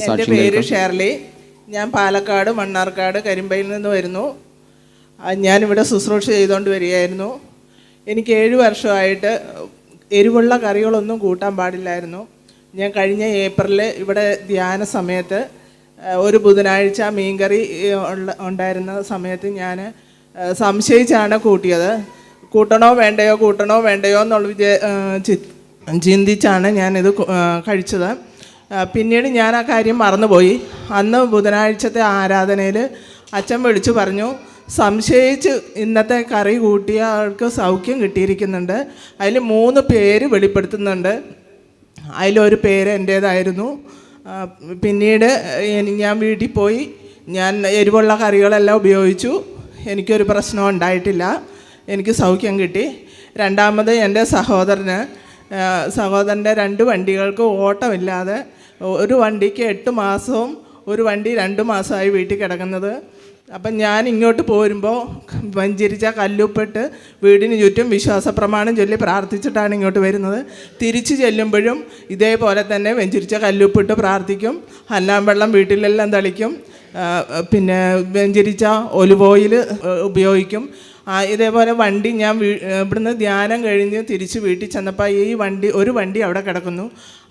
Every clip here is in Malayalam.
എന്റെ പേര്. ഷേർലി. ഞാൻ പാലക്കാട് മണ്ണാർക്കാട് കരിമ്പയിൽ നിന്ന് വരുന്നു. ഞാനിവിടെ ശുശ്രൂഷ ചെയ്തുകൊണ്ട് വരികയായിരുന്നു. എനിക്ക് ഏഴ് വർഷമായിട്ട് എരിവുള്ള കറികളൊന്നും കൂട്ടാൻ പാടില്ലായിരുന്നു. ഞാൻ കഴിഞ്ഞ ഏപ്രിൽ ഇവിടെ ധ്യാന സമയത്ത് ഒരു ബുധനാഴ്ച മീൻകറി ഉള്ള ഉണ്ടായിരുന്ന സമയത്ത് ഞാൻ സംശയിച്ചാണ് കൂട്ടിയത്. കൂട്ടണോ വേണ്ടയോ കൂട്ടണോ വേണ്ടയോ എന്നുള്ള വിജയ ചിന്തിച്ചാണ് ഞാനിത് കഴിച്ചത്. പിന്നീട് ഞാൻ ആ കാര്യം മറന്നുപോയി. അന്ന് ബുധനാഴ്ചത്തെ ആരാധനയിൽ അച്ഛൻ വിളിച്ചു പറഞ്ഞു സംശയിച്ച് ഇന്നത്തെ കറി കൂട്ടിയ ആൾക്ക് സൗഖ്യം കിട്ടിയിരിക്കുന്നുണ്ട്. അതിൽ മൂന്ന് പേര് വെളിപ്പെടുത്തുന്നുണ്ട്. അതിലൊരു പേര് എന്റേതായിരുന്നു. പിന്നീട് ഞാൻ വീട്ടിൽ പോയി. ഞാൻ എരിവുള്ള കറികളെല്ലാം ഉപയോഗിച്ചു. എനിക്കൊരു പ്രശ്നവും ഉണ്ടായിട്ടില്ല. എനിക്ക് സൗഖ്യം കിട്ടി. രണ്ടാമത് എന്റെ സഹോദരന് സഹോദരന്റെ രണ്ട് വണ്ടികൾക്ക് ഓട്ടമില്ലാതെ ഒരു വണ്ടിക്ക് എട്ട് മാസവും ഒരു വണ്ടി രണ്ട് മാസമായി വീട്ടിൽ കിടക്കുന്നത്. അപ്പം ഞാൻ ഇങ്ങോട്ട് പോരുമ്പോൾ വഞ്ചരിച്ച കല്ലുപ്പിട്ട് വീടിന് ചുറ്റും വിശ്വാസ പ്രമാണം ചൊല്ലി പ്രാർത്ഥിച്ചിട്ടാണ് ഇങ്ങോട്ട് വരുന്നത്. തിരിച്ചു ചെല്ലുമ്പോഴും ഇതേപോലെ തന്നെ വെഞ്ചിരിച്ച കല്ലുപ്പിട്ട് പ്രാർത്ഥിക്കും. ഹല്ലാം വെള്ളം വീട്ടിലെല്ലാം തളിക്കും. പിന്നെ വ്യഞ്ചരിച്ച ഒലിവ് ഓയിൽ ഉപയോഗിക്കും. ഇതേപോലെ വണ്ടി ഞാൻ ഇവിടുന്ന് ധ്യാനം കഴിഞ്ഞ് തിരിച്ച് വീട്ടിൽ ചെന്നപ്പോൾ ഈ വണ്ടി ഒരു വണ്ടി അവിടെ കിടക്കുന്നു.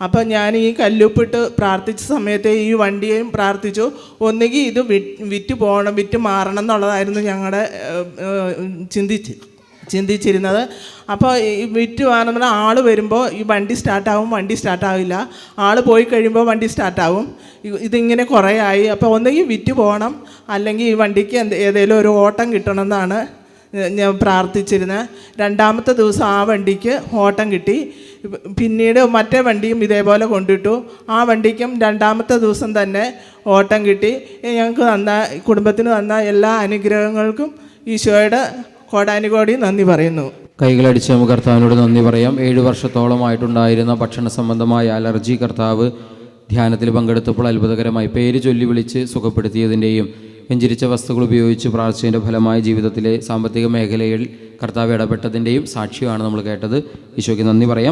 അപ്പോൾ ഞാൻ ഈ കല്ലുപ്പിട്ട് പ്രാർത്ഥിച്ച സമയത്ത് ഈ വണ്ടിയെയും പ്രാർത്ഥിച്ചു. ഒന്നുകിൽ ഇത് വിറ്റ് വിറ്റ് പോകണം വിറ്റ് മാറണം എന്നുള്ളതായിരുന്നു ഞങ്ങളുടെ ചിന്തിച്ച്. ചിന്തിച്ചിരുന്നത്. അപ്പോൾ ഈ വിറ്റ് മാറുന്ന ആൾ വരുമ്പോൾ ഈ വണ്ടി സ്റ്റാർട്ടാവും വണ്ടി സ്റ്റാർട്ടാവില്ല. ആൾ പോയി കഴിയുമ്പോൾ വണ്ടി സ്റ്റാർട്ടാവും. ഇതിങ്ങനെ കുറേ ആയി. അപ്പോൾ ഒന്നെങ്കിൽ വിറ്റ് പോകണം. അല്ലെങ്കിൽ ഈ വണ്ടിക്ക് ഏതെങ്കിലും ഒരു ഓട്ടം കിട്ടണമെന്നാണ് ഞാൻ പ്രാർത്ഥിച്ചിരുന്നത് രണ്ടാമത്തെ ദിവസം ആ വണ്ടിക്ക് ഓട്ടം കിട്ടി. പിന്നീട് മറ്റേ വണ്ടിയും ഇതേപോലെ കൊണ്ടിട്ടു. ആ വണ്ടിക്കും രണ്ടാമത്തെ ദിവസം തന്നെ ഓട്ടം കിട്ടി. ഞങ്ങൾക്ക് തന്ന കുടുംബത്തിന് തന്ന എല്ലാ അനുഗ്രഹങ്ങൾക്കും ഈശോയുടെ കോടാനുകോടി നന്ദി പറയുന്നു. കൈകളടിച്ച് നമുക്ക് കർത്താവിനോട് നന്ദി പറയാം. ഏഴ് വർഷത്തോളമായിട്ടുണ്ടായിരുന്ന ഭക്ഷണ സംബന്ധമായ അലർജി കർത്താവ് ധ്യാനത്തിൽ പങ്കെടുത്തപ്പോൾ അത്ഭുതകരമായി പേര് ചൊല്ലി വിളിച്ച് സുഖപ്പെടുത്തിയതിന്റെയും വെഞ്ചരിച്ച വസ്തുക്കൾ ഉപയോഗിച്ച് പ്രാർത്ഥിച്ചതിന്റെ ഫലമായി ജീവിതത്തിലെ സാമ്പത്തിക മേഖലയിൽ കർത്താവ് ഇടപെട്ടതിന്റെയും സാക്ഷിയാണ് നമ്മൾ കേട്ടത്. ഈശോയ്ക്ക് നന്ദി പറയാം.